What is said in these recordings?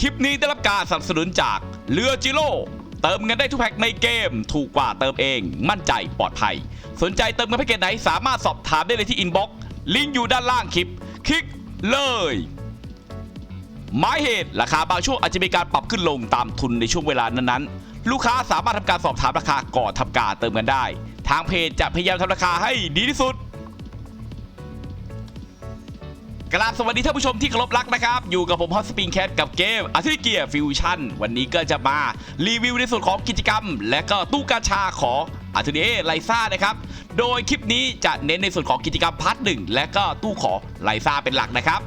คลิปนี้ได้รับการสนับสนุนจากเรือจิโร่เติมเงินได้ทุกแพ็คในเกม ถูกกว่าเติมเอง มั่นใจปลอดภัย สนใจเติมเงินแพ็กเกจไหนสามารถสอบถามได้เลยที่อินบ็อกซ์ลิงก์อยู่ด้านล่างคลิป คลิกเลยหมายเหตุราคาบางช่วงอาจจะมีการปรับขึ้นลงตามทุนในช่วงเวลานั้นๆ ลูกค้าสามารถทำการสอบถามราคาก่อนทำการเติมเงินได้ ทางเพจจะพยายามทำราคาให้ดีที่สุด กราบสวัสดีท่านผู้ชมที่เคารพรักนะครับ อยู่กับผมฮอตสปริงแคทกับเกมอาทิตย์เกียร์ฟิวชั่นวันนี้ก็จะมารีวิวในส่วนของกิจกรรม และก็ตู้กาชาของอาทิตย์ไลซ่านะครับ โดยคลิปนี้จะเน้นในส่วนของกิจกรรมพาร์ทหนึ่งและก็ตู้ขอไลซ่าเป็นหลักนะครับ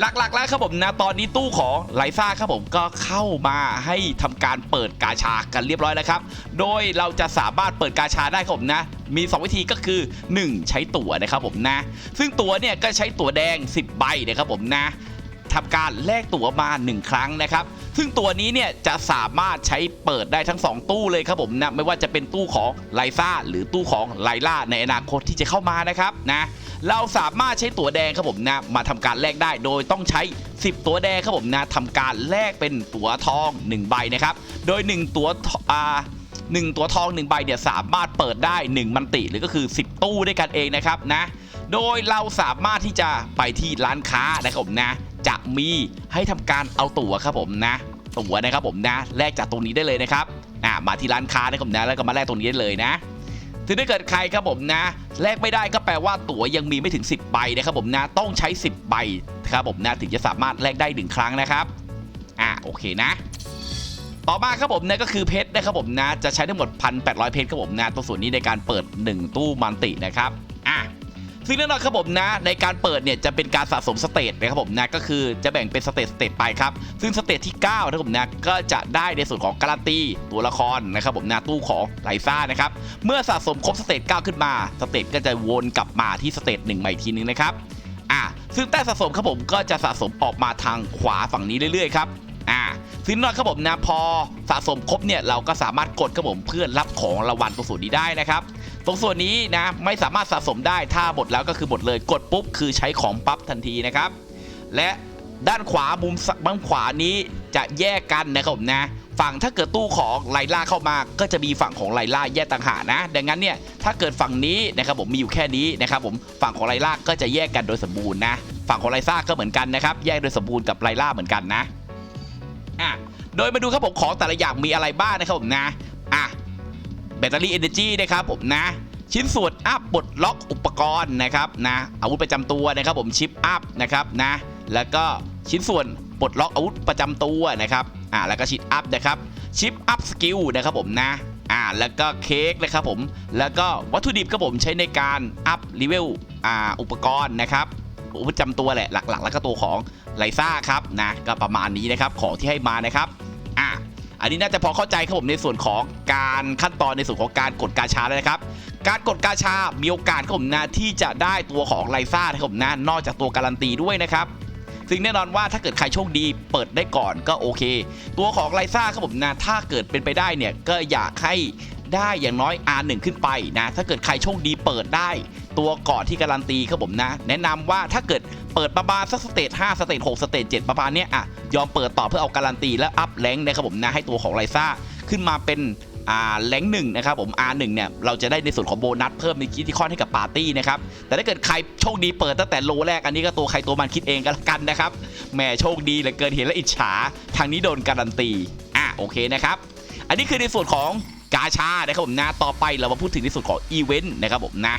หลักๆแล้วครับผมนะตอนนี้ตู้ของไลซ่าครับผมก็เข้ามาให้ทำการเปิดกาชากันเรียบร้อยแล้วครับ โดยเราจะสามารถเปิดกาชาได้ครับผมนะมี 2 วิธีก็คือ 1 ใช้ตั๋วนะครับผมนะ ซึ่งตั๋วเนี่ยก็ใช้ตั๋วแดง 10 ใบนะครับผมนะทำการแลกตั๋วมา 1 ครั้งนะครับ ซึ่งตัวนี้เนี่ยจะสามารถใช้เปิดได้ทั้ง 2 ตู้เลยครับผมนะไม่ว่าจะเป็นตู้ของไลซ่าหรือตู้ของไลล่าในอนาคตที่จะเข้ามานะครับนะเราสามารถใช้ตั๋วแดงครับผมนะมาทำการแลกได้โดยต้องใช้ 10 ตั๋วแดงครับผมนะทำการแลกเป็นตั๋วทอง 1 ใบนะครับโดย 1 ตั๋วอ่าหนึ่งตัวทอง 1 ใบเนี่ยสามารถเปิดได้ 1 มันติหรือก็คือ 10 ตู้ด้วยกันเองนะครับนะโดยเราสามารถที่จะไปที่ร้านค้านะครับผมนะ จะมีให้ทำการเอาตั๋วครับผมนะ ตั๋วนะครับผมนะแลกจากตรงนี้ได้เลยนะครับอ่ามาที่ร้านค้านะครับผมนะแล้วก็มาแลกตรงนี้ได้เลยนะถึงถ้าเกิดใครครับผมนะแลกไม่ได้ก็แปลว่าตั๋วยังมีไม่ถึง 10 ใบนะครับผมนะต้องใช้ 10 ใบครับผมนะถึงจะสามารถแลกได้หนึ่งครั้งนะครับอะโอเคนะ ต่อมาครับผมนะก็คือเพชรนะครับผมนะจะใช้ทั้งหมด 1,800 เพชรครับผมนะตัวส่วนนี้ในการเปิด 1 ตู้มันตินะครับ ซึ่งแน่นอนครับผมนะ ในการเปิดเนี่ยจะเป็นการสะสมสเตตนะครับผมนะก็คือจะแบ่งเป็นสเตตสเตตไปครับ ซึ่งสเตตที่9นะครับผมนะก็จะได้ในส่วนของการันตีตัวละครนะครับผมนะตู้ของไลซ่านะครับเมื่อสะสมครบสเตจ9ขึ้นมาสเตจก็จะวนกลับมาที่สเตจ1ใหม่อีกทีนึงนะครับอ่าซึ่งแต้มสะสมครับผมก็จะสะสมออกมาทางขวาฝั่งนี้เรื่อยๆครับ อ่าซึ่งนอนครับผมนะพอสะสมครบเนี่ยเราก็สามารถกดครับผมเพื่อรับของรางวัลตรงส่วนนี้ได้นะครับ ตรงส่วนนี้นะไม่สามารถสะสมได้ถ้าหมดแล้วก็คือหมดเลยกดปุ๊บคือใช้ของปั๊บทันทีนะครับ และด้านขวามุมสมุมขวานี้จะแยกกันนะครับผมนะฝั่งถ้าเกิดตู้ของไลล่าเข้ามา ก็จะมีฝั่งของไลล่าแยกต่างหากนะ ดังนั้นเนี่ยถ้าเกิดฝั่งนี้นะครับผมมีอยู่แค่นี้นะครับผมฝั่งของไลล่าก็จะแยกกันโดยสมบูรณ์นะ ฝั่งของไลซ่าก็เหมือนกันนะครับแยกโดยสมบูรณ์กับไลล่าเหมือนกันนะ โดยมาดูครับผมของแต่ละอย่างมีอะไรบ้างนะครับผมนะอะแบตเตอรี่เอเนจีนะครับผมนะชิ้นส่วนอัพปลดล็อกอุปกรณ์นะครับนะอาวุธประจำตัวนะครับผมชิปอัพนะครับนะแล้วก็ชิ้นส่วนปลดล็อกอาวุธประจำตัวนะครับอ่าแล้วก็ชิปอัพนะครับชิปอัพสกิลนะครับผมนะอ่าแล้วก็เค้กนะครับผมแล้วก็วัตถุดิบครับผมใช้ในการอัพเลเวลอ่าอุปกรณ์นะครับอาวุธประจำตัวแหละหลักๆ แล้วก็ตัวของไลซ่าครับนะก็ประมาณนี้นะครับของที่ให้มานะครับ อันนี้น่าจะพอเข้าใจครับผมในส่วนของการขั้นตอนในส่วนของการกดกาชาแล้วนะครับ การกดกาชา มีโอกาสครับผมนะที่จะได้ตัวของไลซ่าครับผมนะนอกจากตัวการันตีด้วยนะครับซึ่งแน่นอนว่าถ้าเกิดใครโชคดีเปิดได้ก่อนก็โอเค ตัวของไลซ่าครับผมนะถ้าเกิดเป็นไปได้เนี่ยก็อยากให้ได้อย่างน้อย R1 ขึ้นไปนะถ้าเกิดใครโชคดีเปิดได้ ตัวก่อนที่การันตีครับผมนะ แนะนำว่าถ้าเกิด เปิดประมาณสักสเตจ5สเตจ6สเตจ7ประมาณเนี้ยอะยอมเปิดต่อเพื่อเอาการันตีและอัพแรงนะครับผมนะให้ตัวของไลซ่าขึ้นมาเป็นอ่าแรงหนึ่งนะครับผม R1 เนี่ยเราจะได้ในส่วนของโบนัสเพิ่มในคิที่คอนให้กับปาร์ตี้นะครับแต่ถ้าเกิดใครโชคดีเปิดตั้งแต่โลแรกอันนี้ก็ตัวใครตัวมันคิดเองกันละกันนะครับแหมโชคดีเหลือเกินเห็นแล้วอิจฉาทางนี้โดนการันตีอะโอเคนะครับอันนี้คือในส่วนของกาชานะครับผมนะต่อไปเรามาพูดถึงในส่วนของอีเวนต์นะครับผมนะ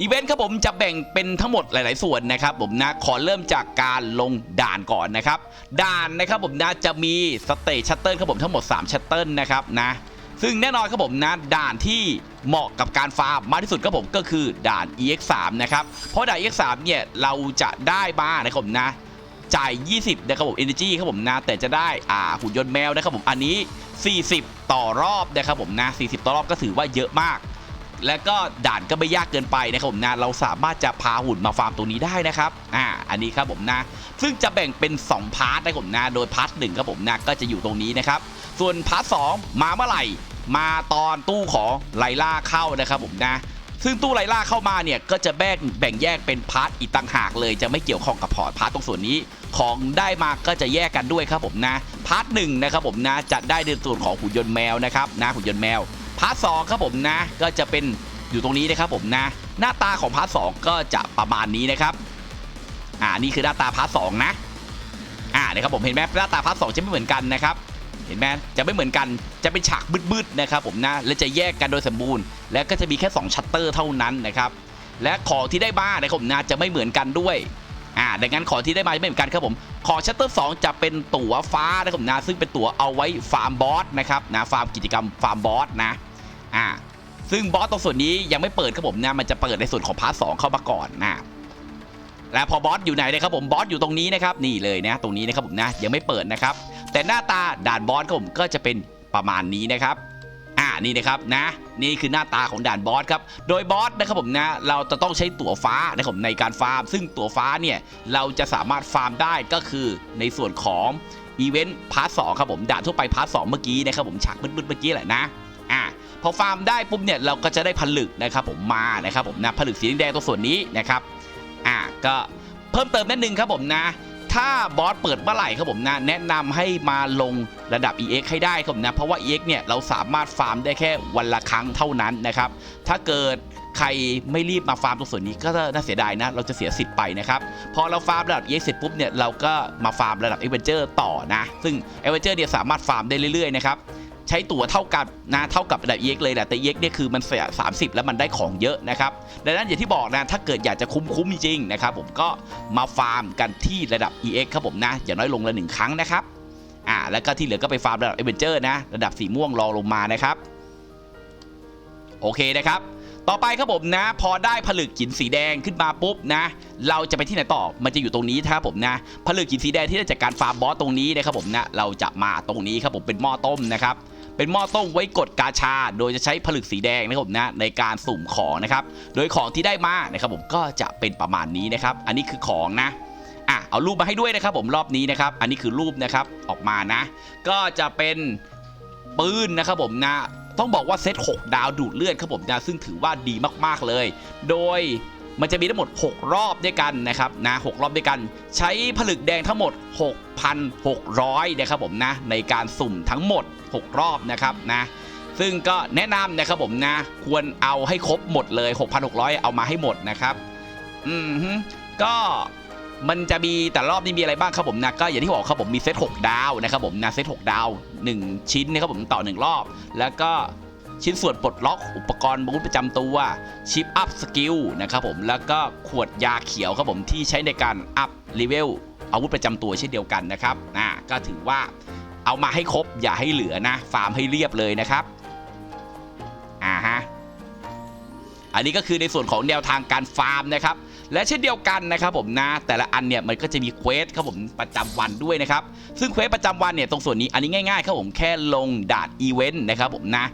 อีเวนต์ครับผมจะแบ่งเป็นทั้งหมดหลาย ๆ ส่วนนะครับผมนะขอเริ่มจากการลงด่านก่อนนะครับด่านนะครับผมนะจะมีสเตจชัตเติลครับผมทั้งหมด3ชัตเติลนะครับนะซึ่งแน่นอนครับผมนะด่านที่เหมาะกับการฟาร์มมากที่สุดครับผมก็คือด่าน EX3 นะครับเพราะด่าน EX3 เนี่ยเราจะได้มานะครับผมนะจ่าย 20 นะครับผม Energy ครับผมนะแต่จะได้อ่าหุ่นยนต์แมวนะครับผมอันนี้ 40 ต่อรอบนะครับผมนะ40 ต่อรอบก็ถือว่าเยอะมาก และก็ด่านก็ไม่ยากเกินไปนะครับผมนะเราสามารถจะพาหุ่นมาฟาร์มตรงนี้ได้นะครับอ่าอันนี้ครับผมนะซึ่งจะแบ่งเป็น 2 พาร์ทนะครับผมนะโดยพาร์ทหนึ่งครับผมนะก็จะอยู่ตรงนี้นะครับส่วนพาร์ทสองมาเมื่อไหร่ มาตอนตู้ของไลล่าเข้านะครับผมนะซึ่งตู้ไลล่าเข้ามาเนี่ยก็จะแบ่งแบ่งแยกเป็นพาร์ทอีกต่างหากเลยจะไม่เกี่ยวข้องกับพอร์ตพาร์ทตรงส่วนนี้ของได้มาก็จะแยกกันด้วยครับผมนะพาร์ทหนึ่งนะครับผมนะจะได้ในส่วนของหุ่นยนต์แมวนะครับนะหุ่นยนต์แมว พาร์ทสองครับผมนะ ก็จะเป็นอยู่ตรงนี้นะครับผมนะ หน้าตาของพาร์ทสองก็จะประมาณนี้นะครับ อ่านี่คือหน้าตาพาร์ทสองนะ อ่านะครับผมเห็นไหมหน้าตาพาร์ทสองจะไม่เหมือนกันนะครับ เห็นไหมจะไม่เหมือนกันจะเป็นฉากมืดๆนะครับผมนะและจะแยกกันโดยสมบูรณ์ และก็จะมีแค่2ชัตเตอร์เท่านั้นนะครับและของที่ได้มานะครับผมนะจะไม่เหมือนกันด้วยอ่าดังนั้นของที่ได้มาจะไม่เหมือนกันครับผมของชัตเตอร์ 2 จะเป็นตั๋วฟ้านะครับผมนะซึ่งเป็นตั๋วเอาไว้ฟาร์มบอสนะครับนะฟาร์มกิจกรรมฟาร์มบอสนะ อ่าซึ่งบอสตรงส่วนนี้ยังไม่เปิดครับผมนะมันจะเปิดในส่วนของพาร์ทสเข้ามาก่อนนะและพอบอสอยู่ไหนนะครับผมบอสอยู่ตรงนี้นะครับนี่เลยนะตรงนี้นะครับผมนะยังไม่เปิดนะครับ แต่หน้าตาด่านบอสครับผมก็จะเป็นประมาณนี้นะครับอ่านี่นะครับนะ นี่คือหน้าตาของด่านบอสครับโดยบอสนะครับผมนะ เราจะต้องใช้ตั๋วฟ้านะครับในการฟาร์ม ซึ่งตั๋วฟ้าเนี่ยเราจะสามารถฟาร์มได้ก็คือในส่วนของอีเวนต์พาร์ทสครับผมด่านทั่วไปพาร์ทสเมื่อกี้นะครับผมฉากมืดๆเมื่อกี้แหละนะ พอฟาร์มได้ปุ๊บเนี่ยเราก็จะได้ผลึกนะครับผมมานะครับผมนะผลึกสีแดงตรงส่วนนี้นะครับอะก็เพิ่มเติมนิดนึงครับผมนะ ถ้าบอสเปิดเมื่อไหร่ครับผมนะ แนะนำให้มาลงระดับ EX ให้ได้ครับผมนะ เพราะว่า EX เนี่ยเราสามารถฟาร์มได้แค่วันละครั้งเท่านั้นนะครับ ถ้าเกิดใครไม่รีบมาฟาร์มตรงส่วนนี้ก็น่าเสียดายนะ เราจะเสียสิทธิ์ไปนะครับ พอเราฟาร์มระดับ EX เสร็จปุ๊บเนี่ยเราก็มาฟาร์มระดับ Adventure ต่อนะ ซึ่ง Adventure เนี่ยสามารถฟาร์มได้เรื่อยๆนะครับ ใช้ตั๋วเท่ากับนะเท่ากับระดับ EX เลยแหละแต่ EX เนี่ยคือมันเสีย30 แล้วมันได้ของเยอะนะครับดังนั้นอย่างที่บอกนะถ้าเกิดอยากจะคุ้มๆจริงๆนะครับผมก็มาฟาร์มกันที่ระดับ EX ครับผมนะอย่างน้อยลงละหนึ่งครั้งนะครับอ่าแล้วก็ที่เหลือก็ไปฟาร์มระดับ Adventure นะระดับสีม่วงรองลงมานะครับโอเคนะครับต่อไปครับผมนะ พอได้ผลึกหินสีแดงขึ้นมาปุ๊บนะ เราจะไปที่ไหนต่อมันจะอยู่ตรงนี้นะครับผมนะผลึกหินสีแดงที่ได้จากการฟาร์มบอสตรงนี้นะครับผมนะเราจะมาตรงนี้ครับผมเป็นหม้อต้มนะครับ เป็นหม้อต้มไว้กดกาชา โดยจะใช้ผลึกสีแดงนะครับผมนะในการสุ่มของนะครับ โดยของที่ได้มานะครับผมก็จะเป็นประมาณนี้นะครับ อันนี้คือของนะอะเอารูปมาให้ด้วยนะครับผมรอบนี้นะครับ อันนี้คือรูปนะครับออกมานะ ก็จะเป็นปืนนะครับผมนะต้องบอกว่าเซต6ดาวดูดเลือดครับผมนะซึ่งถือว่าดีมากๆเลย โดย มันจะมีทั้งหมด 6 รอบด้วยกันนะครับนะ6รอบด้วยกัน ใช้ผลึกแดงทั้งหมด 6,600นะครับผมนะในการสุ่มทั้งหมด 6 รอบนะครับนะซึ่งก็แนะนำนะครับผมนะ ควรเอาให้ครบหมดเลย 6,600 เอามาให้หมดนะครับ อืมก็มันจะมีแต่รอบนี้มีอะไรบ้างครับผมนะก็อย่างที่บอกครับผมมีเซต6ดาวนะครับผมนะเซต6ดาว 1 ชิ้นนะครับผมต่อ 1 รอบ แล้วก็ ชิ้นส่วนปลดล็อกอุปกรณ์อาวุธประจำตัวชิปอัพสกิลนะครับผมแล้วก็ขวดยาเขียวครับผมที่ใช้ในการอัพเลเวลอาวุธประจำตัวเช่นเดียวกันนะครับอ่าก็ถือว่าเอามาให้ครบอย่าให้เหลือนะ ฟาร์มให้เรียบเลยนะครับอ่าฮะอันนี้ก็คือในส่วนของแนวทางการฟาร์มนะครับและเช่นเดียวกันนะครับผมนะแต่ละอันเนี่ยมันก็จะมีเควสครับผมประจำวันด้วยนะครับซึ่งเควสประจำวันเนี่ยตรงส่วนนี้อันนี้ง่ายๆครับผมแค่ลงดาดอีเวนต์นะครับผมนะ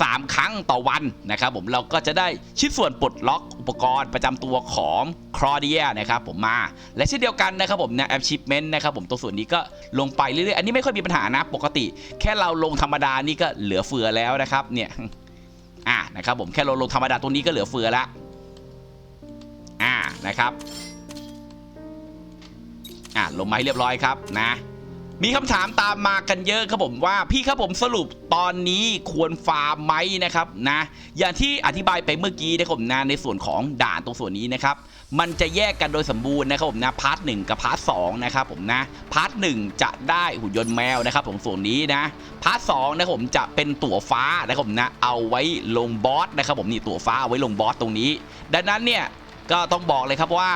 สามครั้งต่อวันนะครับผมเราก็จะได้ชิ้นส่วนปลดล็อกอุปกรณ์ประจำตัวของครอเดียนะครับผมมา และเช่นเดียวกันนะครับผมนะแอปชิปเมนต์นะครับผมตรงส่วนนี้ก็ลงไปเรื่อยๆ อันนี้ไม่ค่อยมีปัญหานะปกติ แค่เราลงธรรมดานี่ก็เหลือเฟือแล้วนะครับเนี่ยอ่านะครับผมแค่เราลงธรรมดาตรงนี้ก็เหลือเฟือละอ่านะครับอ่าลงมาให้เรียบร้อยครับนะ มีคำถามตามมากันเยอะครับผมว่าพี่ครับผมสรุปตอนนี้ควรฟาร์มไหมนะครับนะอย่างที่อธิบายไปเมื่อกี้นะครับผมนะในส่วนของด่านตรงส่วนนี้นะครับมันจะแยกกันโดยสมบูรณ์นะครับผมนะพาร์ทหกับพาร์ทสนะครับผมนะพาร์ทหจะได้หุ่นยนต์แมวนะครับผมส่วนนี้นะพาร์ทสนะครับผมจะเป็นตั๋วฟ้านะครับผมนะเอาไว้ลงบอสนะครับผมนี่ตั๋วฟ้าเอาไว้ลงบอสตรงนี้ ดังนั้นเนี่ยก็ต้องบอกเลยครับว่า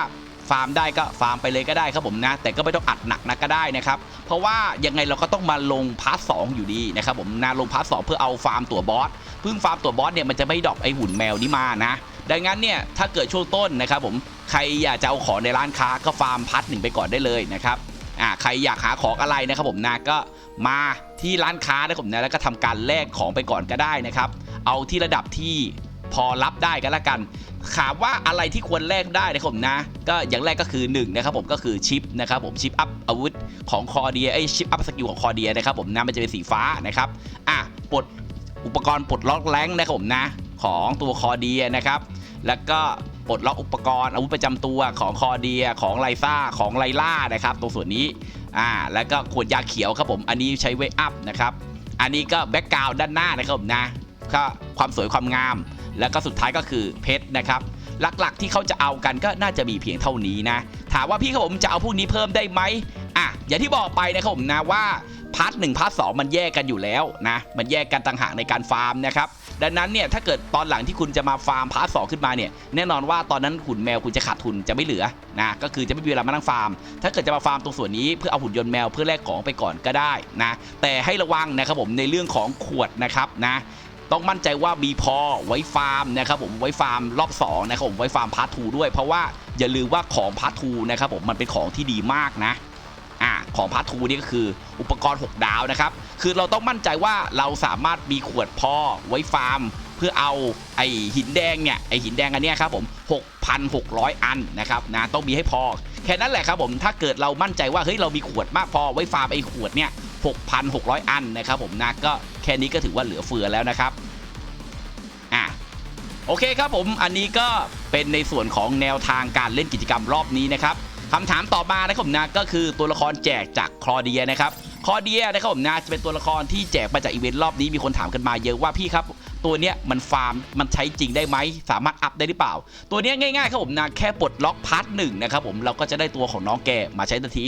ฟาร์มได้ก็ฟาร์มไปเลยก็ได้ครับผมนะ แต่ก็ไม่ต้องอัดหนักนะก็ได้นะครับ ราะว่ายังไงเราก็ต้องมาลงพาร์ทสอยู่ดีนะครับผมนะลงพาร์ทสเพื่อเอาฟาร์มตัวบอสเพิ่งฟาร์มตัวบอสเนี่ยมันจะไม่ดรอปไอหุ่นแมวนี้มานะดังนั้นเนี่ยถ้าเกิดช่วงต้นนะครับผมใครอยากจะเอาของในร้านค้าก็ฟาร์มพาร์ทหนึ่งไปก่อนได้เลยนะครับอ่าใครอยากหาของอะไรนะครับผมนะก็มาที่ร้านค้านะครับผมนะแล้วก็ทำการแลกของไปก่อนก็ได้นะครับเอาที่ระดับที่ พอรับได้ก็แล้วกันถามว่าอะไรที่ควรแลกได้นะครับผมนะ ก็อย่างแรกก็คือ1นะครับผมก็คือชิปนะครับผมชิปอัพอาวุธของคอเดียไอชิปอัพสกิลของคอเดียนะครับผมนะมันจะเป็นสีฟ้านะครับอะปลดอุปกรณ์ปลดล็อกแรงนะครับผมนะของตัวคอเดียนะครับ แล้วก็ปลดล็อกอุปกรณ์อาวุธประจำตัวของคอเดียของไลซ่าของไลล่านะครับตรงส่วนนี้อ่าแล้วก็ขวดยาเขียวครับผมอันนี้ใช้เวอัพนะครับอันนี้ก็แบ็กกราวด้านหน้านะครับผมนะก็ความสวยความงาม แล้วก็สุดท้ายก็คือเพชรนะครับหลักๆ ที่เขาจะเอากันก็น่าจะมีเพียงเท่านี้นะ ถามว่าพี่ครับผมจะเอาพวกนี้เพิ่มได้ไหมอะอย่างที่บอกไปนะครับผมนะว่าพาร์ทหนึ่งพาร์ทสองมันแยกกันอยู่แล้วนะมันแยกกันต่างหากในการฟาร์มนะครับดังนั้นเนี่ยถ้าเกิดตอนหลังที่คุณจะมาฟาร์มพาร์ทสองขึ้นมาเนี่ยแน่นอนว่าตอนนั้นหุ่นแมวคุณจะขาดทุนจะไม่เหลือนะก็คือจะไม่มีเวลามานั่งฟาร์ม ถ้าเกิดจะมาฟาร์มตรงส่วนนี้เพื่อเอาหุ่นยนต์แมวเพื่อแลกของไปก่อนก็ได้นะแต่ให้ระวังนะครับผมในเรื่องของขวดนะครับนะ ต้องมั่นใจว่ามีพอไว้ฟาร์มนะครับผมไว้ฟาร์มรอบ2นะครับผมไว้ฟาร์มพาร์ททูด้วย เพราะว่าอย่าลืมว่าของพาร์ททูนะครับผมมันเป็นของที่ดีมากนะอ่าของพาร์ททูนี่ก็คืออุปกรณ์ 6 ดาวนะครับคือเราต้องมั่นใจว่าเราสามารถมีขวดพอไว้ฟาร์มเพื่อเอาไอหินแดงเนี่ยไอหินแดงอันเนี้ยครับผม 6,600 อันนะครับนะต้องมีให้พอ แค่นั้นแหละครับผมถ้าเกิดเรามั่นใจว่าเฮ้ยเรามีขวดมากพอไว้ฟาร์มไอขวดเนี่ย 6,600 อันนะครับผมนะก็ แค่นี้ก็ถือว่าเหลือเฟือแล้วนะครับอะโอเคครับผมอันนี้ก็เป็นในส่วนของแนวทางการเล่นกิจกรรมรอบนี้นะครับคำถามต่อมานะครับผมนะก็คือตัวละครแจกจากคลอเดียนะครับคลอเดียนะครับผมนะจะเป็นตัวละครที่แจกมาจากอีเวนต์รอบนี้มีคนถามกันมาเยอะว่าพี่ครับ ตัวเนี้ยมันฟาร์มมันใช้จริงได้ไหมสามารถอัพได้หรือเปล่า ตัวเนี้ยง่ายๆครับผมนะแค่ปลดล็อกพาร์ทหนึ่งนะครับผมเราก็จะได้ตัวของน้องแกมาใช้ทันที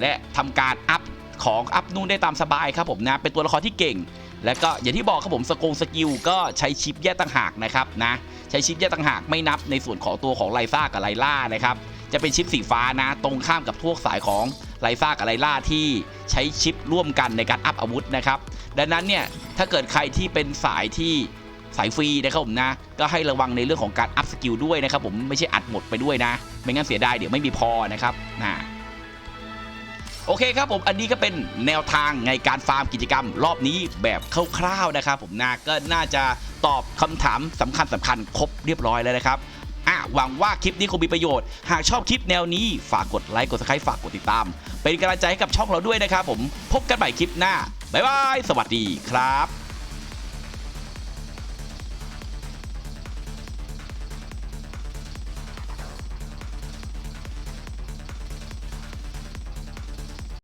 และทำการอัพของอัพนู่นได้ตามสบายครับผมนะเป็นตัวละครที่เก่ง แล้วก็อย่างที่บอกครับผมสกงสกิลก็ใช้ชิปแยกต่างหากนะครับนะใช้ชิปแยกต่างหากไม่นับในส่วนของตัวของไลซ่ากับไลล่านะครับจะเป็นชิปสีฟ้านะ ตรงข้ามกับพวกสายของไลซ่ากับไลล่าที่ใช้ชิปร่วมกันในการอัพอาวุธนะครับดังนั้นเนี่ยถ้าเกิดใครที่เป็นสายที่สายฟรีนะครับผมนะ ก็ให้ระวังในเรื่องของการอัพสกิลด้วยนะครับผมไม่ใช่อัดหมดไปด้วยนะ ไม่งั้นเสียดายเดี๋ยวไม่มีพอนะครับนะ โอเคครับผมอันนี้ก็เป็นแนวทางในการฟาร์มกิจกรรม รอบนี้แบบคร่าวๆนะครับผมนาก็น่าจะตอบคำถามสำคัญสำคัญครบเรียบร้อยแล้วนะครับอะหวังว่าคลิปนี้คงมีประโยชน์ หากชอบคลิปแนวนี้ฝากกดไลค์กดซับสไครต์ฝากกดติดตาม เป็นกำลังใจให้กับช่องเราด้วยนะครับผมพบกันใหม่คลิปหน้าบ๊ายบายสวัสดีครับ